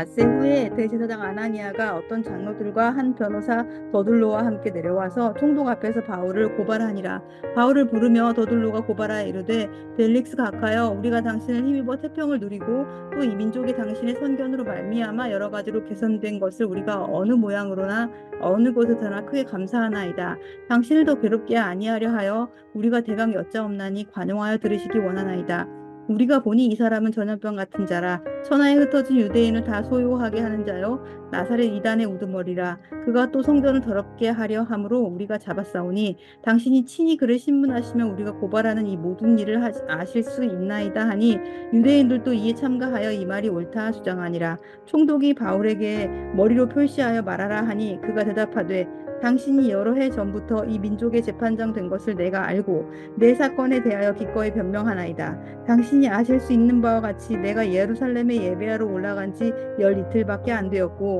닷새 후에 대제사장 아나니아가 어떤 장로들과 한 변호사 더둘로와 함께 내려와서 총독 앞에서 바울을 고발하니라. 바울을 부르며 더둘로가 고발하여 이르되 벨릭스 각하여 우리가 당신을 힘입어 태평을 누리고 또 이 민족이 당신의 선견으로 말미암아 여러 가지로 개선된 것을 우리가 어느 모양으로나 어느 곳에서나 크게 감사하나이다. 당신을 더 괴롭게 아니하려 하여 우리가 대강 여짜옵나니 관용하여 들으시기 원하나이다. 우리가 보니 이 사람은 전염병 같은 자라 천하에 흩어진 유대인을 다 소유하게 하는 자요 나사렛 이단의 우두머리라 그가 또 성전을 더럽게 하려 함으로 우리가 잡았사오니 당신이 친히 그를 신문하시면 우리가 고발하는 이 모든 일을 하- 아실 수 있나이다 하니 유대인들도 이에 참가하여 이 말이 옳다 주장하니라 총독이 바울에게 머리로 표시하여 말하라 하니 그가 대답하되 당신이 여러 해 전부터 이 민족의 재판장 된 것을 내가 알고 내 사건에 대하여 기꺼이 변명하나이다. 당신이 아실 수 있는 바와 같이 내가 예루살렘에 예배하러 올라간 지 열 이틀밖에 안 되었고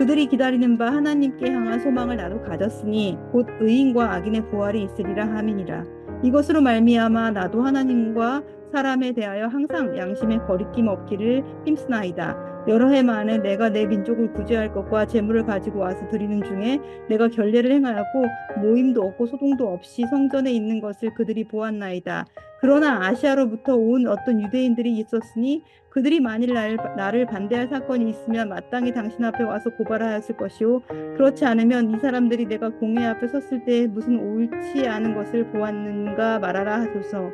그들이 기다리는 바 하나님께 향한 소망을 나도 가졌으니 곧 의인과 악인의 부활이 있으리라 함이니라. 이것으로 말미암아 나도 하나님과 사람에 대하여 항상 양심에 거리낌 없기를 힘쓰나이다. 여러 해 만에 내가 내 민족을 구제할 것과 재물을 가지고 와서 드리는 중에 내가 결례를 행하였고 모임도 없고 소동도 없이 성전에 있는 것을 그들이 보았나이다. 그러나 아시아로부터 온 어떤 유대인들이 있었으니 그들이 만일 나를, 나를 반대할 사건이 있으면 마땅히 당신 앞에 와서 고발하였을 것이요 그렇지 않으면 이 사람들이 내가 공회 앞에 섰을 때 무슨 옳지 않은 것을 보았는가 말하라 하소서.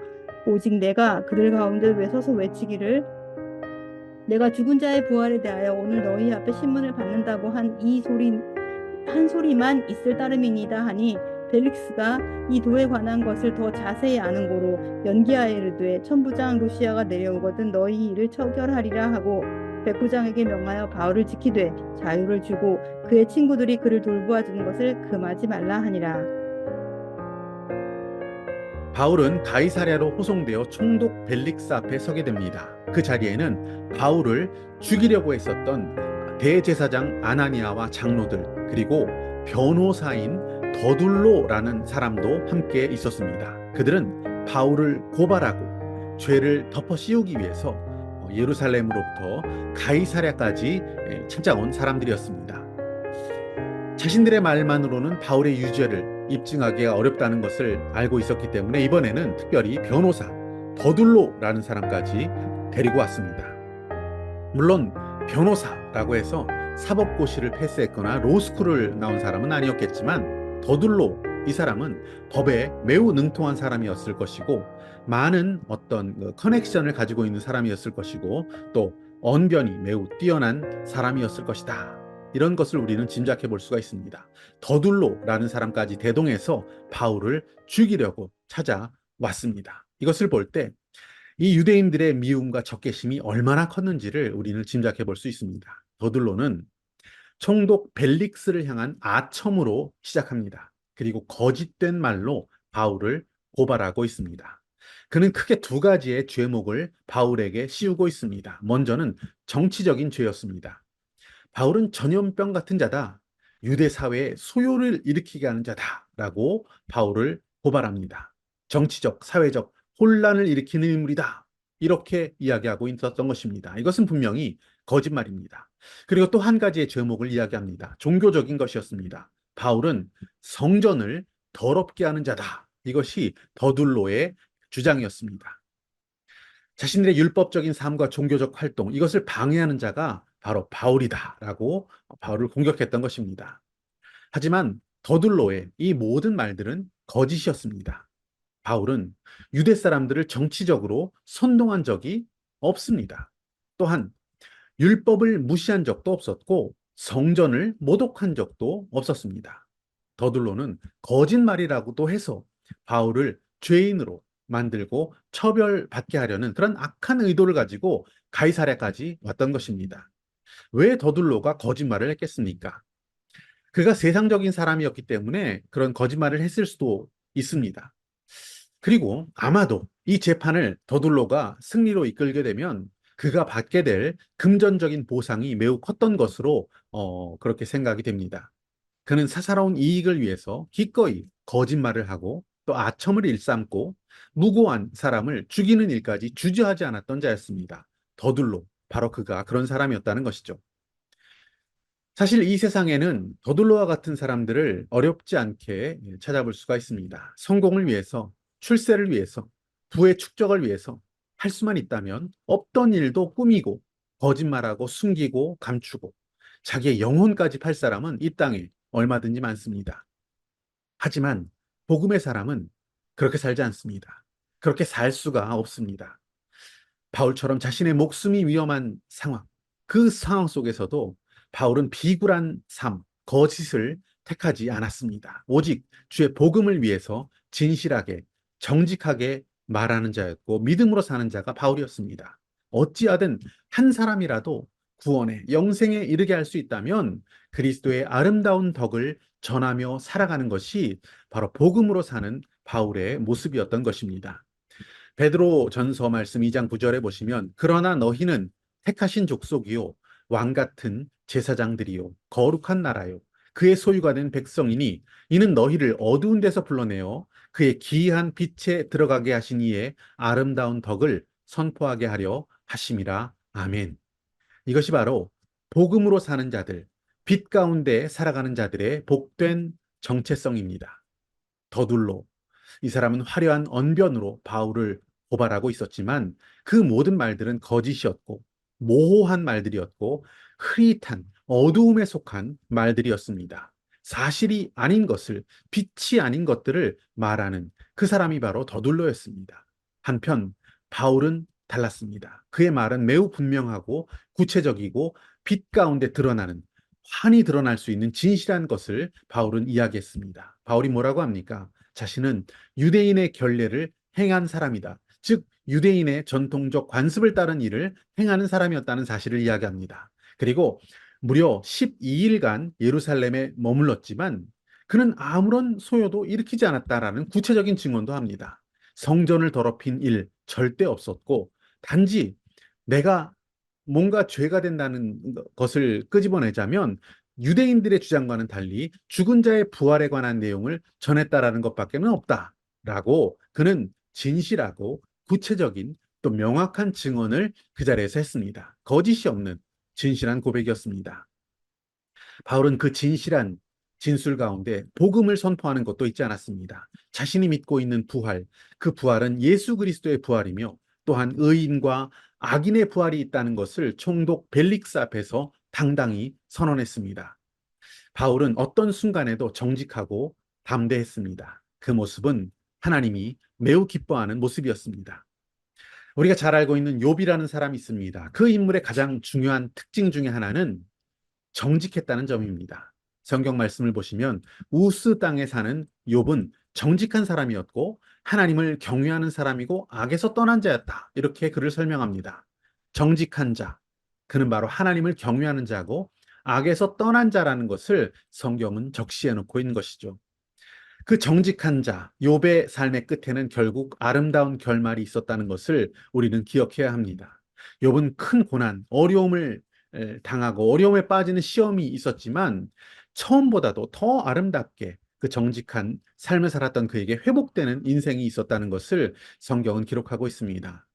오직 내가 그들 가운데 왜 서서 외치기를? 내가 죽은 자의 부활에 대하여 오늘 너희 앞에 신문을 받는다고 한 이 소리 한 소리만 있을 따름이니다 하니 벨릭스가 이 도에 관한 것을 더 자세히 아는 고로 연기하여 이르되 천부장 루시아가 내려오거든 너희 일을 처결하리라 하고 백부장에게 명하여 바울을 지키되 자유를 주고 그의 친구들이 그를 돌보아 주는 것을 금하지 말라 하니라 바울은 가이사랴로 호송되어 총독 벨릭스 앞에 서게 됩니다. 그 자리에는 바울을 죽이려고 했었던 대제사장 아나니아와 장로들 그리고 변호사인 더둘로라는 사람도 함께 있었습니다. 그들은 바울을 고발하고 죄를 덮어 씌우기 위해서 예루살렘으로부터 가이사랴까지 찾아온 사람들이었습니다. 자신들의 말만으로는 바울의 유죄를 입증하기가 어렵다는 것을 알고 있었기 때문에 이번에는 특별히 변호사 더둘로라는 사람까지 데리고 왔습니다. 물론 변호사라고 해서 사법고시를 패스했거나 로스쿨을 나온 사람은 아니었겠지만 더둘로 이 사람은 법에 매우 능통한 사람이었을 것이고 많은 어떤 그 커넥션을 가지고 있는 사람이었을 것이고 또 언변이 매우 뛰어난 사람이었을 것이다. 이런 것을 우리는 짐작해 볼 수가 있습니다. 더둘로라는 사람까지 대동해서 바울을 죽이려고 찾아왔습니다. 이것을 볼 때 이 유대인들의 미움과 적개심이 얼마나 컸는지를 우리는 짐작해 볼 수 있습니다. 더둘로는 총독 벨릭스를 향한 아첨으로 시작합니다. 그리고 거짓된 말로 바울을 고발하고 있습니다. 그는 크게 두 가지의 죄목을 바울에게 씌우고 있습니다. 먼저는 정치적인 죄였습니다. 바울은 전염병 같은 자다. 유대 사회에 소요를 일으키게 하는 자다라고 바울을 고발합니다. 정치적, 사회적 혼란을 일으키는 인물이다. 이렇게 이야기하고 있었던 것입니다. 이것은 분명히 거짓말입니다. 그리고 또 한 가지의 죄목을 이야기합니다. 종교적인 것이었습니다. 바울은 성전을 더럽게 하는 자다. 이것이 더둘로의 주장이었습니다. 자신들의 율법적인 삶과 종교적 활동, 이것을 방해하는 자가 바로 바울이다라고 바울을 공격했던 것입니다. 하지만 더둘로의 이 모든 말들은 거짓이었습니다. 바울은 유대 사람들을 정치적으로 선동한 적이 없습니다. 또한 율법을 무시한 적도 없었고 성전을 모독한 적도 없었습니다. 더둘로는 거짓말이라고도 해서 바울을 죄인으로 만들고 처벌받게 하려는 그런 악한 의도를 가지고 가이사랴까지 왔던 것입니다. 왜 더둘로가 거짓말을 했겠습니까? 그가 세상적인 사람이었기 때문에 그런 거짓말을 했을 수도 있습니다. 그리고 아마도 이 재판을 더둘로가 승리로 이끌게 되면 그가 받게 될 금전적인 보상이 매우 컸던 것으로 어, 그렇게 생각이 됩니다. 그는 사사로운 이익을 위해서 기꺼이 거짓말을 하고 또 아첨을 일삼고 무고한 사람을 죽이는 일까지 주저하지 않았던 자였습니다. 더둘로 바로 그가 그런 사람이었다는 것이죠. 사실 이 세상에는 더둘로와 같은 사람들을 어렵지 않게 찾아볼 수가 있습니다. 성공을 위해서, 출세를 위해서, 부의 축적을 위해서 할 수만 있다면 없던 일도 꾸미고 거짓말하고 숨기고 감추고 자기의 영혼까지 팔 사람은 이 땅에 얼마든지 많습니다. 하지만 복음의 사람은 그렇게 살지 않습니다. 그렇게 살 수가 없습니다. 바울처럼 자신의 목숨이 위험한 상황, 그 상황 속에서도 바울은 비굴한 삶, 거짓을 택하지 않았습니다. 오직 주의 복음을 위해서 진실하게, 정직하게 말하는 자였고 믿음으로 사는 자가 바울이었습니다. 어찌하든 한 사람이라도 구원에 영생에 이르게 할 수 있다면 그리스도의 아름다운 덕을 전하며 살아가는 것이 바로 복음으로 사는 바울의 모습이었던 것입니다. 베드로 전서 말씀 2장 9절에 보시면 그러나 너희는 택하신 족속이요 왕 같은 제사장들이요 거룩한 나라요 그의 소유가 된 백성이니 이는 너희를 어두운 데서 불러내어 그의 기이한 빛에 들어가게 하신 이의 아름다운 덕을 선포하게 하려 하심이라 아멘. 이것이 바로 복음으로 사는 자들, 빛 가운데 살아가는 자들의 복된 정체성입니다. 더둘로 이 사람은 화려한 언변으로 바울을 고발하고 있었지만 그 모든 말들은 거짓이었고 모호한 말들이었고 흐릿한 어두움에 속한 말들이었습니다. 사실이 아닌 것을 빛이 아닌 것들을 말하는 그 사람이 바로 더둘로였습니다. 한편 바울은 달랐습니다. 그의 말은 매우 분명하고 구체적이고 빛 가운데 드러나는 환히 드러날 수 있는 진실한 것을 바울은 이야기했습니다. 바울이 뭐라고 합니까? 자신은 유대인의 결례를 행한 사람이다. 즉 유대인의 전통적 관습을 따른 일을 행하는 사람이었다는 사실을 이야기합니다. 그리고 무려 12일간 예루살렘에 머물렀지만 그는 아무런 소요도 일으키지 않았다라는 구체적인 증언도 합니다. 성전을 더럽힌 일 절대 없었고 단지 내가 뭔가 죄가 된다는 것을 끄집어내자면 유대인들의 주장과는 달리 죽은 자의 부활에 관한 내용을 전했다라는 것밖에는 없다라고 그는 진실하고 구체적인 또 명확한 증언을 그 자리에서 했습니다. 거짓이 없는 진실한 고백이었습니다. 바울은 그 진실한 진술 가운데 복음을 선포하는 것도 있지 않았습니다. 자신이 믿고 있는 부활, 그 부활은 예수 그리스도의 부활이며 또한 의인과 악인의 부활이 있다는 것을 총독 벨릭스 앞에서 당당히 선언했습니다. 바울은 어떤 순간에도 정직하고 담대했습니다. 그 모습은 하나님이 매우 기뻐하는 모습이었습니다. 우리가 잘 알고 있는 욥이라는 사람이 있습니다. 그 인물의 가장 중요한 특징 중에 하나는 정직했다는 점입니다. 성경 말씀을 보시면 우스 땅에 사는 욥은 정직한 사람이었고 하나님을 경외하는 사람이고 악에서 떠난 자였다. 이렇게 그를 설명합니다. 정직한 자. 그는 바로 하나님을 경외하는 자고 악에서 떠난 자라는 것을 성경은 적시해 놓고 있는 것이죠. 그 정직한 자, 욥의 삶의 끝에는 결국 아름다운 결말이 있었다는 것을 우리는 기억해야 합니다. 욥은 큰 고난, 어려움을 당하고 어려움에 빠지는 시험이 있었지만 처음보다도 더 아름답게 그 정직한 삶을 살았던 그에게 회복되는 인생이 있었다는 것을 성경은 기록하고 있습니다.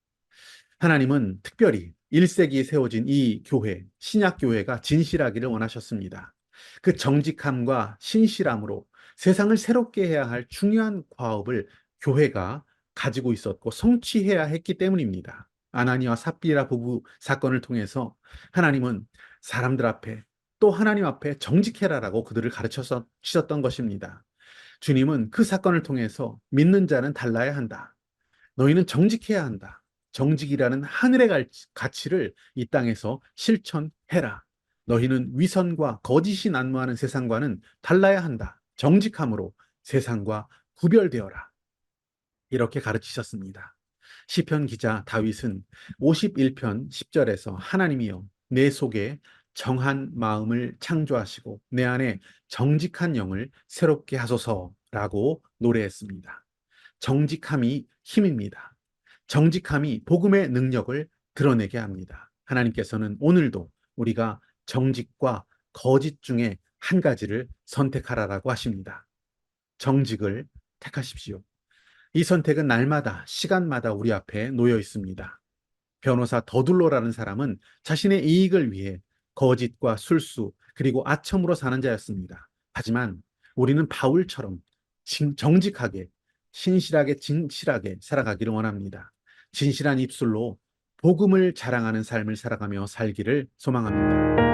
하나님은 특별히 1세기에 세워진 이 교회, 신약 교회가 진실하기를 원하셨습니다. 그 정직함과 신실함으로 세상을 새롭게 해야 할 중요한 과업을 교회가 가지고 있었고 성취해야 했기 때문입니다. 아나니와 삽비라 부부 사건을 통해서 하나님은 사람들 앞에 또 하나님 앞에 정직해라라고 그들을 가르쳐 주셨던 것입니다. 주님은 그 사건을 통해서 믿는 자는 달라야 한다. 너희는 정직해야 한다. 정직이라는 하늘의 가치를 이 땅에서 실천해라. 너희는 위선과 거짓이 난무하는 세상과는 달라야 한다. 정직함으로 세상과 구별되어라. 이렇게 가르치셨습니다. 시편 기자 다윗은 51편 10절에서 하나님이여 내 속에 정한 마음을 창조하시고 내 안에 정직한 영을 새롭게 하소서 라고 노래했습니다. 정직함이 힘입니다. 정직함이 복음의 능력을 드러내게 합니다. 하나님께서는 오늘도 우리가 정직과 거짓 중에 한 가지를 선택하라라고 하십니다. 정직을 택하십시오. 이 선택은 날마다, 시간마다 우리 앞에 놓여 있습니다. 변호사 더둘로라는 사람은 자신의 이익을 위해 거짓과 술수, 그리고 아첨으로 사는 자였습니다. 하지만 우리는 바울처럼 진- 정직하게, 신실하게, 진실하게 살아가기를 원합니다. 진실한 입술로 복음을 자랑하는 삶을 살아가며 살기를 소망합니다.